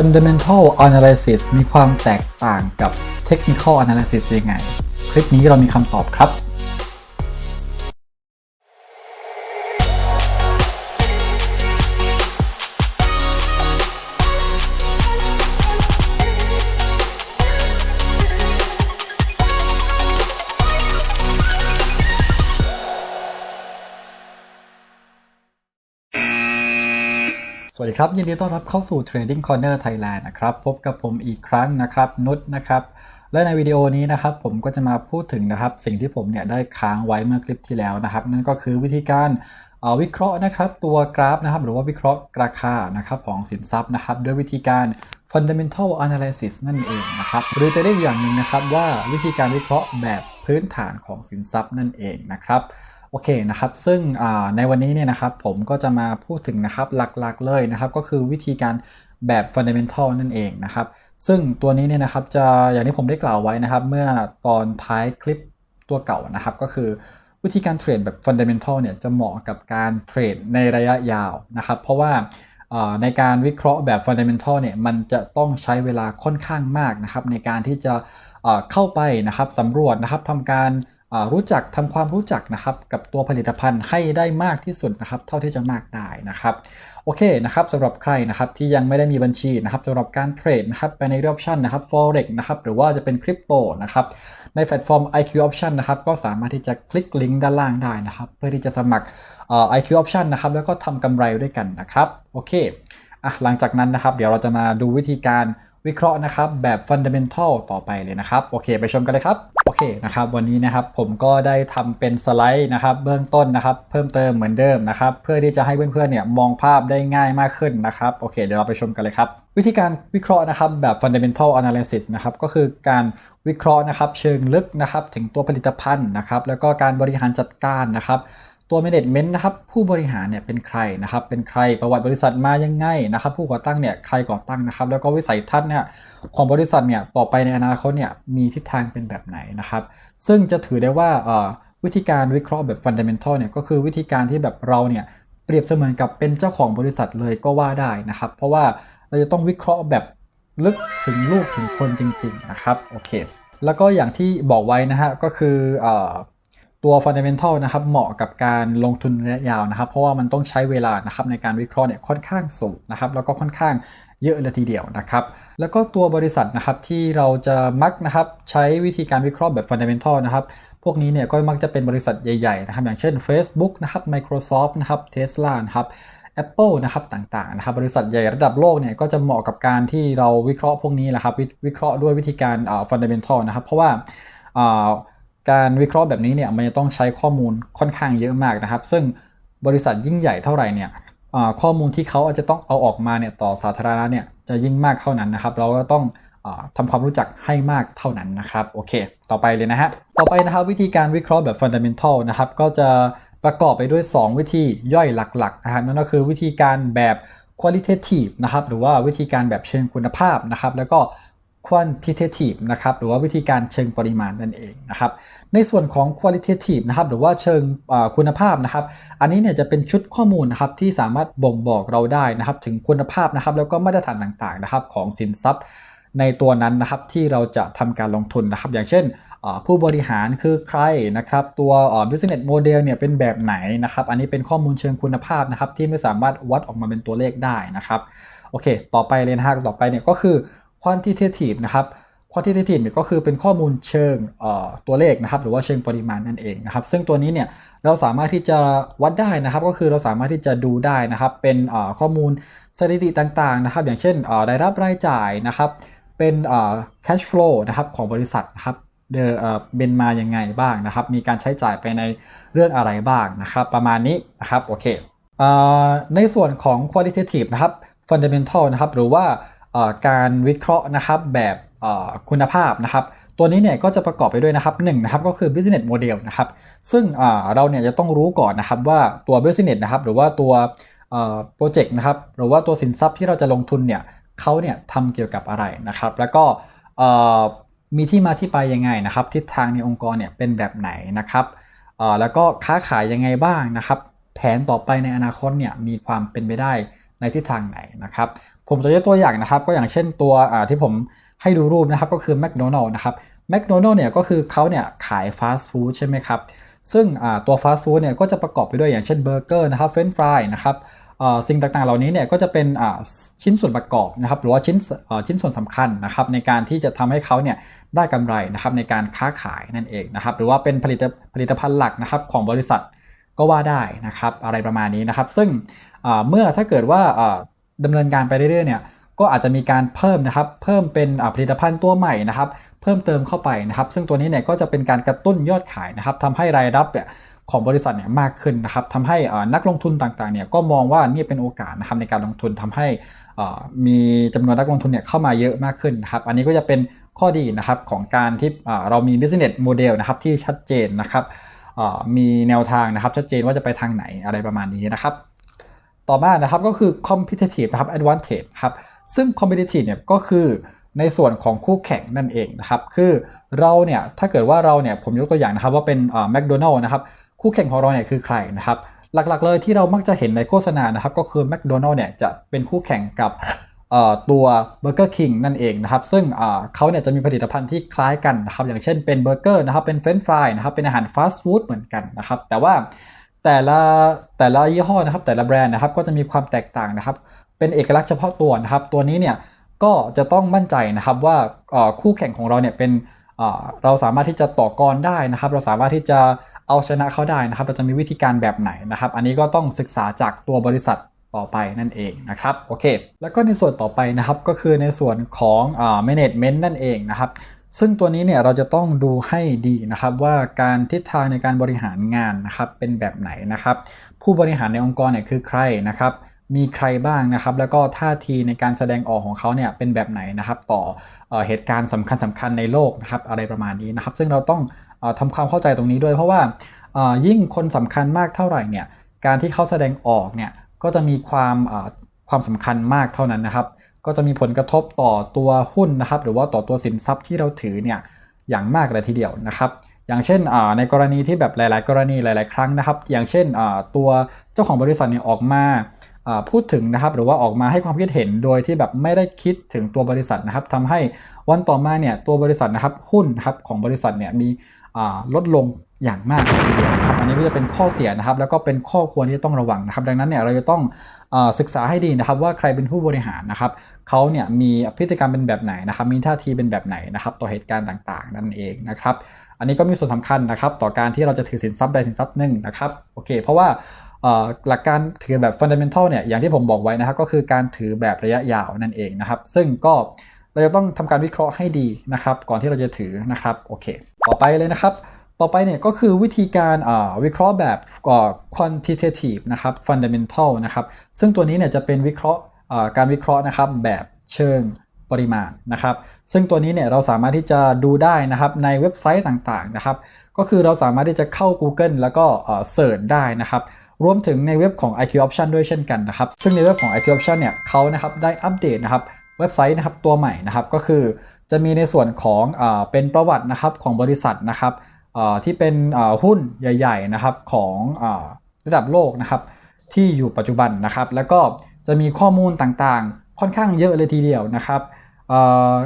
Fundamental Analysis มีความแตกต่างกับ Technical Analysis ยังไง คลิปนี้เรามีคำตอบครับ สวัสดีครับ ยินดีต้อนรับเข้าสู่ Trading Corner Thailand นะครับ พบกับผมอีกครั้งนะครับนุชนะครับ และในวิดีโอนี้นะครับ ผมก็จะมาพูดถึงนะครับ สิ่งที่ผมเนี่ยได้ค้างไว้เมื่อคลิปที่แล้วนะครับ นั่นก็คือวิธีการวิเคราะห์นะครับ ตัวกราฟนะครับ หรือว่าวิเคราะห์ราคานะครับของสินทรัพย์นะครับ ด้วยวิธีการ fundamental analysis นั่นเองนะครับ หรือจะเรียกอย่างหนึ่งนะครับว่าวิธีการวิเคราะห์แบบพื้นฐานของสินทรัพย์นั่นเองนะครับ โอเคนะครับ ซึ่งในวันนี้เนี่ยนะครับผมก็จะมาพูดถึงนะครับหลักๆเลยนะครับ ก็คือวิธีการแบบ fundamental นั่นเองนะครับ ซึ่งตัวนี้เนี่ยนะครับจะอย่างที่ผมได้กล่าวไว้นะครับ เมื่อตอนท้ายคลิปตัวเก่านะครับ ก็คือวิธีการเทรดแบบ fundamental เนี่ยจะเหมาะกับการเทรดในระยะยาวนะครับ เพราะว่าในการวิเคราะห์แบบ fundamental เนี่ยมันจะต้องใช้เวลาค่อนข้างมากนะครับ ในการที่จะเข้าไปนะครับสำรวจนะครับทำการ รู้จักทำความรู้จักนะครับกับตัวผลิตภัณฑ์ให้ได้มากที่สุดนะครับ เท่าที่จะมากได้นะครับโอเคนะครับสำหรับใครนะครับที่ยังไม่ได้มีบัญชีนะครับสำหรับการเทรดนะครับไปในออปชันนะครับ forex นะครับหรือว่าจะเป็นคริปโตนะครับในแพลตฟอร์ม IQ option นะครับก็สามารถที่จะคลิกลิงก์ด้านล่างได้นะครับ เพื่อที่จะสมัคร IQ option นะครับแล้วก็ทำกำไรด้วยกันนะครับโอเค อะหลังจากนั้นนะครับ เดี๋ยวเราจะมาดูวิธีการวิเคราะห์นะครับ แบบ fundamental ต่อไปเลยนะครับ โอเค ไปชมกันเลยครับ โอเคนะครับ วันนี้นะครับผมก็ได้ทำเป็นสไลด์นะครับ เบื้องต้นนะครับ เพิ่มเติมเหมือนเดิมนะครับ เพื่อที่จะให้เพื่อนๆเนี่ยมองภาพได้ง่ายมากขึ้นนะครับ โอเค เดี๋ยวเราไปชมกันเลยครับ วิธีการวิเคราะห์นะครับแบบ fundamental analysis นะครับก็คือการวิเคราะห์นะครับ เชิงลึกนะครับ ถึงตัวผลิตภัณฑ์นะครับ แล้วก็การบริหารจัดการนะครับ ตัว management นะครับผู้บริหารเนี่ยเป็นใครนะครับเป็นใครประวัติบริษัทมายังไงนะครับผู้ก่อตั้งเนี่ยใครก่อตั้งนะครับแล้วก็วิสัยทัศน์เนี่ยของบริษัทเนี่ยต่อไปในอนาคตเนี่ยมีทิศทางเป็นแบบไหนนะครับซึ่งจะถือได้ว่าวิธีการวิเคราะห์แบบ fundamental เนี่ยก็คือวิธีการที่แบบเราเนี่ยเปรียบเสมือนกับเป็นเจ้าของบริษัทเลยก็ว่าได้นะครับ เพราะว่าเราจะต้องวิเคราะห์แบบลึกถึงลูกถึงคนจริง ๆนะครับโอเคแล้วก็อย่างที่บอกไว้นะฮะก็คือ ตัว fundamental นะครับเหมาะกับการลงทุนระยะยาวนะครับ เพราะว่ามันต้องใช้เวลานะครับในการวิเคราะห์เนี่ยค่อนข้างสูงนะครับแล้วก็ค่อนข้างเยอะเลยทีเดียวนะครับ แล้วก็ตัวบริษัทนะครับที่เราจะมักนะครับใช้วิธีการวิเคราะห์แบบ fundamental นะครับ พวกนี้เนี่ยก็มักจะเป็นบริษัทใหญ่ๆนะครับ อย่างเช่น Facebook นะครับ Microsoft นะครับ Tesla นะครับ Apple นะครับต่างๆนะครับบริษัทใหญ่ระดับโลกเนี่ยก็จะเหมาะกับการที่เราวิเคราะห์พวกนี้แหละครับวิเคราะห์ด้วยวิธีการ fundamental นะครับ เพราะว่า การวิเคราะห์แบบนี้เนี่ยมันจะต้องใช้ข้อมูลค่อนข้างเยอะมากนะครับ ซึ่งบริษัทยิ่งใหญ่เท่าไหร่เนี่ยข้อมูลที่เขาอาจจะต้องเอาออกมาเนี่ยต่อสาธารณะเนี่ยจะยิ่งมากเท่านั้นนะครับ เราก็ต้องทำความรู้จักให้มากเท่านั้นนะครับ โอเค ต่อไปเลยนะฮะ ต่อไปนะครับวิธีการวิเคราะห์แบบ fundamental นะครับ ก็จะประกอบไปด้วย 2 วิธีย่อยหลักๆนะครับนั่นก็คือวิธีการแบบ qualitative นะครับหรือว่าวิธีการแบบเชิงคุณภาพนะครับ แล้วก็ quantitative นะครับหรือว่าวิธีการเชิงปริมาณนั่นเองนะครับในส่วนของ qualitative นะครับหรือว่าเชิงคุณภาพนะครับ อันนี้เนี่ยจะเป็นชุดข้อมูลนะครับที่สามารถบ่งบอกเราได้นะครับถึงคุณภาพนะครับแล้วก็มาตรฐานต่างๆนะครับของสินทรัพย์ในตัวนั้นนะครับที่เราจะทำการลงทุนนะครับ อย่างเช่นผู้บริหารคือใครนะครับ ตัว business model เนี่ยเป็นแบบไหนนะครับ อันนี้เป็นข้อมูลเชิงคุณภาพนะครับ ที่ไม่สามารถวัดออกมาเป็นตัวเลขได้นะครับ โอเค ต่อไปเลยนะฮะต่อไปเนี่ยก็คือ quantitative นะครับ quantitative เนี่ยก็คือเป็นข้อมูลเชิงตัวเลขนะครับ หรือว่าเชิงปริมาณนั่นเองนะครับ ซึ่งตัวนี้เนี่ยเราสามารถที่จะวัดได้นะครับ ก็คือเราสามารถที่จะดูได้นะครับ เป็นข้อมูลสถิติต่างๆนะครับ อย่างเช่นรายรับรายจ่ายนะครับ เป็น cash flow นะครับของบริษัทนะครับเดเป็นมายังไงบ้างนะครับ มีการใช้จ่ายไปในเรื่องอะไรบ้างนะครับ ประมาณนี้นะครับ โอเค ในส่วนของ qualitative นะครับ fundamental นะครับ หรือว่า การวิเคราะห์นะครับแบบคุณภาพนะครับ ตัวนี้เนี่ยก็จะประกอบไปด้วยนะครับหนึ่งนะครับก็คือ business model นะครับ ซึ่งเราเนี่ยจะต้องรู้ก่อนนะครับว่าตัว business นะครับหรือว่าตัวโปรเจกต์นะครับหรือว่าตัวสินทรัพย์ที่เราจะลงทุนเนี่ยเขาเนี่ยทำเกี่ยวกับอะไรนะครับ แล้วก็มีที่มาที่ไปยังไงนะครับ ทิศทางในองค์กรเนี่ยเป็นแบบไหนนะครับแล้วก็ค้าขายยังไงบ้างนะครับ แผนต่อไปในอนาคตเนี่ยมีความเป็นไปได้ ในทิศทางไหนนะครับ ผมจะยกตัวอย่างนะครับ ก็อย่างเช่นตัวที่ผมให้ดูรูปนะครับก็คือ McDonald นะครับ McDonald เนี่ยก็คือเขาเนี่ยขายฟาสต์ฟู้ดใช่ไหมครับ ซึ่งตัวฟาสต์ฟู้ดเนี่ยก็จะประกอบไปด้วยอย่างเช่นเบอร์เกอร์นะครับเฟรนฟรายนะครับสิ่งต่างๆเหล่านี้เนี่ยก็จะเป็นชิ้นส่วนประกอบนะครับหรือว่าชิ้นชิ้นส่วนสำคัญนะครับในการที่จะทำให้เขาเนี่ยได้กำไรนะครับในการค้าขายนั่นเองนะครับหรือว่าเป็นผลิตผลิตภัณฑ์หลักนะครับของบริษัท ก็ว่าได้นะครับอะไรประมาณนี้นะครับ ซึ่งเมื่อถ้าเกิดว่าดำเนินการไปเรื่อยๆเนี่ยก็อาจจะมีการเพิ่มนะครับเพิ่มเป็นผลิตภัณฑ์ตัวใหม่นะครับเพิ่มเติมเข้าไปนะครับ ซึ่งตัวนี้เนี่ยก็จะเป็นการกระตุ้นยอดขายนะครับทำให้รายรับเนี่ยของบริษัทเนี่ยมากขึ้นนะครับทำให้นักลงทุนต่างๆเนี่ยก็มองว่านี่เป็นโอกาสนะครับในการลงทุนทำให้มีจำนวนนักลงทุนเนี่ยเข้ามาเยอะมากขึ้นนะครับ อันนี้ก็จะเป็นข้อดีนะครับของการที่เรามี business model นะครับที่ชัดเจนนะครับ มีแนวทางนะครับชัดเจนว่าจะไปทางไหนอะไรประมาณนี้นะครับ ต่อมานะครับก็คือ competitive นะครับ advantage ครับซึ่ง competitive เนี่ยก็คือในส่วนของคู่แข่งนั่นเองนะครับ คือเราเนี่ยถ้าเกิดว่าเราเนี่ยผมยกตัวอย่างนะครับว่าเป็นแมคโดนัลล์นะครับคู่แข่งของเราเนี่ยคือใครนะครับ หลักๆเลยที่เรามักจะเห็นในโฆษณานะครับ ก็คือแมคโดนัลล์เนี่ยจะเป็นคู่แข่งกับ ตัว Burger King นั่นเองนะครับ ซึ่งเขาเนี่ยจะมีผลิตภัณฑ์ที่คล้ายกันนะครับ อย่างเช่นเป็นเบอร์เกอร์นะครับ เป็นเฟรนช์ฟรายนะครับ เป็นอาหารฟาสต์ฟู้ดเหมือนกันนะครับ แต่ว่าแต่ละแต่ละยี่ห้อนะครับ แต่ละแบรนด์นะครับ ก็จะมีความแตกต่างนะครับ เป็นเอกลักษณ์เฉพาะตัวนะครับ ตัวนี้เนี่ยก็จะต้องมั่นใจนะครับว่าคู่แข่งของเราเนี่ยเป็นเราสามารถที่จะต่อกรได้นะครับ เราสามารถที่จะเอาชนะเขาได้นะครับ เราจะมีวิธีการแบบไหนนะครับ อันนี้ก็ต้องศึกษาจากตัวบริษัท ต่อไปนั่นเองนะครับโอเคแล้วก็ในส่วนต่อไปนะครับก็คือในส่วนของอ่า management นั่นเองนะครับซึ่งตัวนี้เนี่ยเราจะต้องดูให้ดีนะครับว่าการทิศทางในการบริหารงานนะครับเป็นแบบไหนนะครับ ผู้บริหารในองค์กรเนี่ยคือใครนะครับมีใครบ้างนะครับ แล้วก็ท่าทีในการแสดงออกของเขาเนี่ยเป็นแบบไหนนะครับ ต่อเหตุการณ์สำคัญสำคัญในโลกนะครับอะไรประมาณนี้นะครับ ซึ่งเราต้องอทำความเข้าใจตรงนี้ด้วย เพราะว่ายิ่งคนสำคัญมากเท่าไหร่เนี่ยการที่เขาแสดงออกเนี่ย ก็จะมีความความสำคัญมากเท่านั้นนะครับ ก็จะมีผลกระทบต่อตัวหุ้นนะครับ หรือว่าต่อตัวสินทรัพย์ที่เราถือเนี่ยอย่างมากเลยทีเดียวนะครับ อย่างเช่นในกรณีที่แบบหลาย ๆ กรณีหลาย ๆ ครั้งนะครับ อย่างเช่นตัวเจ้าของบริษัทเนี่ยออกมาพูดถึงนะครับหรือว่าออกมาให้ความคิดเห็นโดยที่แบบไม่ได้คิดถึงตัวบริษัทนะครับทำให้วันต่อมาเนี่ยตัวบริษัทนะครับหุ้นนะครับของบริษัทเนี่ยมีลดลง อย่างมากทีเดียวนะครับอันนี้ก็จะเป็นข้อเสียนะครับ แล้วก็เป็นข้อควรที่ต้องระวังนะครับ ดังนั้นเนี่ยเราจะต้องศึกษาให้ดีนะครับ ว่าใครเป็นผู้บริหารนะครับเขาเนี่ยมีพฤติกรรมเป็นแบบไหนนะครับ มีท่าทีเป็นแบบไหนนะครับ ต่อเหตุการณ์ต่างๆ นั่นเองนะครับ อันนี้ก็มีส่วนสำคัญนะครับ ต่อการที่เราจะถือสินทรัพย์ใดสินทรัพย์หนึ่งนะครับโอเค เพราะว่าหลักการถือแบบ fundamental เนี่ยอย่างที่ผมบอกไว้นะครับ ก็คือการถือแบบระยะยาวนั่นเองนะครับ ซึ่งก็เราจะต้องทำการวิเคราะห์ให้ดีนะครับ ก่อนที่เราจะถือนะครับโอเค ต่อไปเลยนะครับ ต่อไปเนี่ยก็คือวิธีการวิเคราะห์แบบ quantitative นะครับ fundamental นะครับ ซึ่งตัวนี้เนี่ยจะเป็นวิเคราะห์การวิเคราะห์นะครับแบบเชิงปริมาณนะครับ ซึ่งตัวนี้เนี่ยเราสามารถที่จะดูได้นะครับในเว็บไซต์ต่างๆนะครับ ก็คือเราสามารถที่จะเข้า Google แล้วก็เสิร์ชได้นะครับ รวมถึงในเว็บของ IQ Option ด้วยเช่นกันนะครับ ซึ่งในเว็บของ IQ Option เนี่ยเขานะครับได้อัปเดตนะครับเว็บไซต์นะครับตัวใหม่นะครับก็คือจะมีในส่วนของอเป็นประวัตินะครับของบริษัทนะครับ ที่เป็นหุ้นใหญ่ ๆนะครับของระดับโลกนะครับที่อยู่ปัจจุบันนะครับ แล้วก็จะมีข้อมูลต่างๆ ค่อนข้างเยอะเลยทีเดียวนะครับ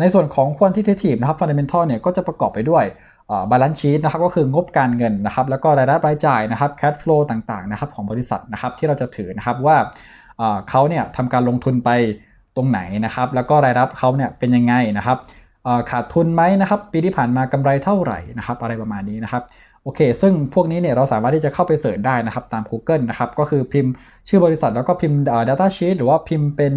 ในส่วนของ quantitative นะครับ fundamental เนี่ยก็จะประกอบไปด้วยบาลานซ์ชีตนะครับก็คืองบการเงินนะครับ แล้วก็รายรับรายจ่ายนะครับ cash flow ต่างๆนะครับของบริษัทนะครับที่เราจะถือนะครับว่าเขาเนี่ยทำการลงทุนไปตรงไหนนะครับ แล้วก็รายรับเขาเนี่ยเป็นยังไงนะครับ ขาดทุนไหมนะครับ ปีที่ผ่านมากำไรเท่าไหร่นะครับ อะไรประมาณนี้นะครับโอเค ซึ่งพวกนี้เนี่ยเราสามารถที่จะเข้าไปเสิร์ชได้นะครับตาม Google นะครับ ก็คือพิมพ์ชื่อบริษัทแล้วก็พิมพ์ data sheet หรือว่าพิมพ์เป็น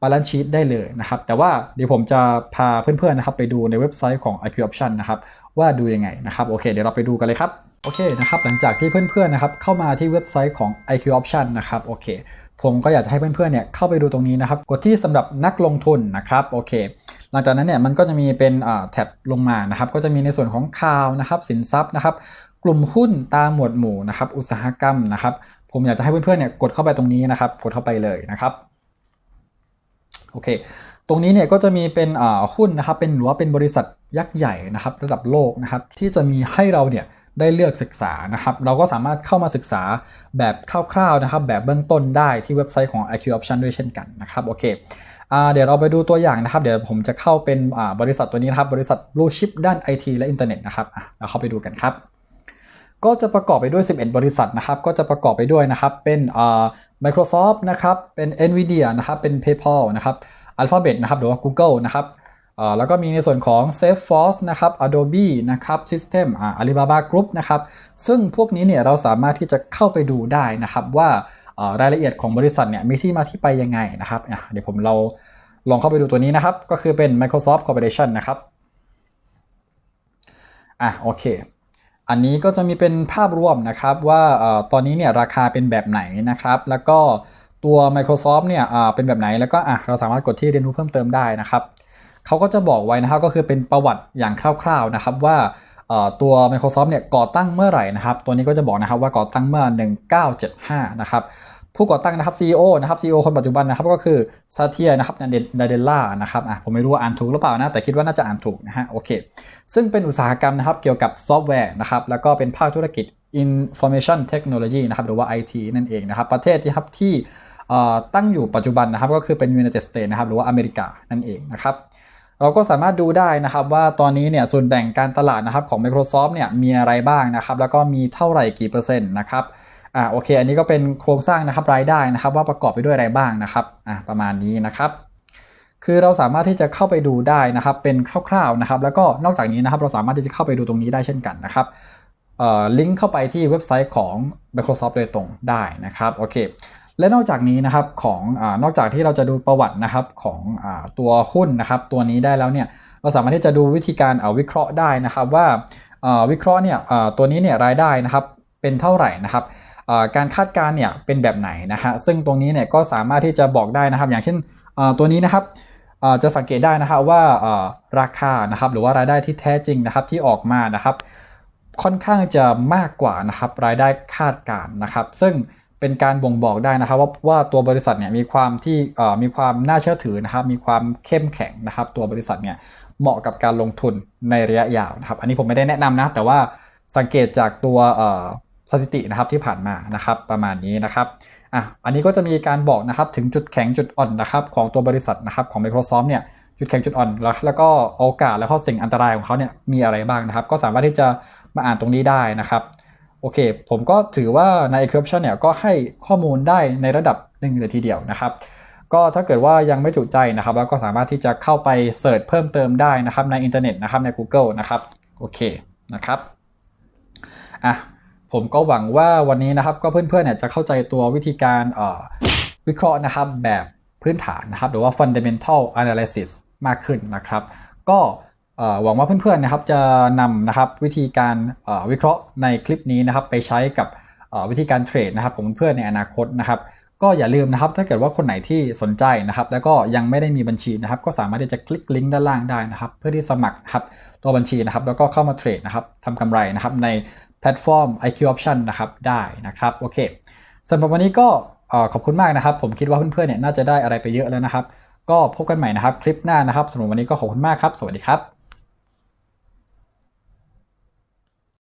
บาลานซ์ชีตได้เลยนะครับ แต่ว่าเดี๋ยวผมจะพาเพื่อนๆนะครับไปดูในเว็บไซต์ของ IQ Option นะครับ ว่าดูยังไงนะครับ โอเค เดี๋ยวเราไปดูกันเลยครับ โอเคนะครับหลังจากที่เพื่อนๆนะครับเข้ามาที่เว็บไซต์ของ IQ Option นะครับโอเคผมก็อยากจะให้เพื่อนๆเนี่ยเข้าไปดูตรงนี้นะครับ กดที่สำหรับนักลงทุนนะครับโอเค หลังจากนั้นเนี่ยมันก็จะมีเป็นแท็บลงมานะครับ ก็จะมีในส่วนของข่าวนะครับ สินทรัพย์นะครับ กลุ่มหุ้นตามหมวดหมู่นะครับ อุตสาหกรรมนะครับ ผมอยากจะให้เพื่อนๆเนี่ยกดเข้าไปตรงนี้นะครับ กดเข้าไปเลยนะครับโอเค ตรงนี้เนี่ยก็จะมีเป็นหุ้นนะครับ เป็นหรือว่าเป็นบริษัทยักษ์ใหญ่นะครับ ระดับโลกนะครับ ที่จะมีให้เราเนี่ย ได้เลือกศึกษานะครับ เราก็สามารถเข้ามาศึกษาแบบคร่าวๆนะครับ แบบเบื้องต้นได้ที่เว็บไซต์ของ IQ Option ด้วยเช่นกันนะครับโอเคเดี๋ยวเราไปดูตัวอย่างนะครับ เดี๋ยวผมจะเข้าเป็นบริษัทตัวนี้นะครับ บริษัท Blue Chip ด้าน IT และอินเทอร์เน็ตนะครับเราเข้าไปดูกันครับก็จะประกอบไปด้วย 11 บริษัทนะครับ ก็จะประกอบไปด้วยนะครับ เป็น Microsoft นะครับ เป็น Nvidia นะครับ เป็น PayPal นะครับ Alphabet นะครับ หรือว่า Google นะครับ แล้วก็มีในส่วนของ Salesforce นะครับ Adobe นะครับ System อ่า Alibaba Group นะครับ ซึ่งพวกนี้เนี่ยเราสามารถที่จะเข้าไปดูได้นะครับว่ารายละเอียดของบริษัทเนี่ยมีที่มาที่ไปยังไงนะครับเดี๋ยวผมเราลองเข้าไปดูตัวนี้นะครับ ก็คือเป็น Microsoft Corporation นะครับอะโอเค อันนี้ก็จะมีเป็นภาพรวมนะครับว่าตอนนี้เนี่ยราคาเป็นแบบไหนนะครับ แล้วก็ตัว Microsoft เนี่ยเป็นแบบไหนแล้วก็อะเราสามารถกดที่เรียนรู้เพิ่มเติมได้นะครับ เขาก็จะบอกไว้นะครับก็คือเป็นประวัติอย่างคร่าวๆนะครับว่าตัว Microsoft เนี่ยก่อตั้งเมื่อไหร่นะครับตัวนี้ก็จะบอกนะครับว่าก่อตั้งเมื่อ 1975 นะครับผู้ก่อตั้งนะครับ CEO นะครับ CEO คนปัจจุบันนะครับก็คือซาเทียนะครับนาเดลล่านะครับอะผมไม่รู้ว่าอ่านถูกหรือเปล่านะแต่คิดว่าน่าจะอ่านถูกนะฮะโอเค ซึ่งเป็นอุตสาหกรรมนะครับเกี่ยวกับซอฟต์แวร์นะครับแล้วก็เป็นภาคธุรกิจ Information Technology นะครับหรือว่า IT นั่นเองนะครับประเทศที่ครับที่ตั้งอยู่ปัจจุบันนะครับก็คือเป็น United States นะครับหรือว่าอเมริกานั่นเองนะครับ เราก็สามารถดูได้นะครับว่าตอนนี้เนี่ยส่วนแบ่งการตลาดนะครับของ Microsoft เนี่ยมีอะไรบ้างนะครับ แล้วก็มีเท่าไหร่กี่เปอร์เซ็นต์นะครับอ่าโอเค อันนี้ก็เป็นโครงสร้างนะครับรายได้นะครับ ว่าประกอบไปด้วยอะไรบ้างนะครับอ่าประมาณนี้นะครับ คือเราสามารถที่จะเข้าไปดูได้นะครับ เป็นคร่าวๆนะครับ แล้วก็นอกจากนี้นะครับ เราสามารถที่จะเข้าไปดูตรงนี้ได้เช่นกันนะครับลิงก์เข้าไปที่เว็บไซต์ของ Microsoft โดยตรงได้นะครับโอเค และนอกจากนี้นะครับของอนอกจากที่เราจะดูประวัตินะครับของอตัวหุ้นนะครับ ตัวนี้ได้แล้วเนี่ยเราสามารถที่จะดูวิธีการวิเคราะห์ได้นะครับว่าวิเคราะห์เนี่ยตัวนี้เนี่ยรายได้นะครับเป็นเท่าไหร่นะครับการคาดการณ์เนี่ยเป็นแบบไหนนะฮะซึ่งตรงนี้เนี่ยก็สามารถที่จะบอกได้นะครับ อย่างเช่นตัวนี้นะครับจะสังเกตได้นะครับว่าราคานะครับหรือว่ารายได้ที่แท้จริงนะครับที่ออกมานะครับ ค่อนข้างจะมากกว่านะครับรายได้คาดการณ์นะครับ ซึ่ง เป็นการบ่งบอกได้นะครับว่าว่าตัวบริษัทเนี่ยมีความที่มีความน่าเชื่อถือนะครับมีความเข้มแข็งนะครับ ตัวบริษัทเนี่ยเหมาะกับการลงทุนในระยะยาวนะครับ อันนี้ผมไม่ได้แนะนำนะแต่ว่าสังเกตจากตัวสถิตินะครับที่ผ่านมานะครับประมาณนี้นะครับอะอันนี้ก็จะมีการบอกนะครับถึงจุดแข็งจุดอ่อนนะครับของตัวบริษัทนะครับของ Microsoft เนี่ยจุดแข็งจุดอ่อนแล้วแล้วก็โอกาสและข้อสิ่งอันตรายของเขาเนี่ยมีอะไรบ้างนะครับ ก็สามารถที่จะมาอ่านตรงนี้ได้นะครับ โอเค ผมก็ถือว่าใน Encryption เนี่ยก็ให้ข้อมูลได้ในระดับหนึ่งเลยทีเดียวนะครับ ก็ถ้าเกิดว่ายังไม่จุใจนะครับ แล้วก็สามารถที่จะเข้าไปเสิร์ชเพิ่มเติมได้นะครับในอินเทอร์เน็ตนะครับใน Google นะครับโอเคนะครับอะผมก็หวังว่าวันนี้นะครับก็เพื่อนๆเนี่ยจะเข้าใจตัววิธีการวิเคราะห์นะครับแบบพื้นฐานนะครับ หรือว่า fundamental analysis มากขึ้นนะครับ ก็ หวังว่าเพื่อนๆนะครับจะนำนะครับวิธีการวิเคราะห์ในคลิปนี้นะครับไปใช้กับวิธีการเทรดนะครับของเพื่อนในอนาคตนะครับก็อย่าลืมนะครับถ้าเกิดว่าคนไหนที่สนใจนะครับ แล้วก็ยังไม่ได้มีบัญชีนะครับ ก็สามารถที่จะคลิกลิงก์ด้านล่างได้นะครับ เพื่อที่สมัครครับตัวบัญชีนะครับ แล้วก็เข้ามาเทรดนะครับทำกำไรนะครับในแพลตฟอร์ม IQ Option นะครับได้นะครับโอเคสำหรับวันนี้ก็ขอบคุณมากนะครับ ผมคิดว่าเพื่อนๆเนี่ยน่าจะได้อะไรไปเยอะแล้วนะครับ ก็พบกันใหม่นะครับคลิปหน้านะครับสำหรับวันนี้ก็ขอบคุณมากครับ สวัสดีครับ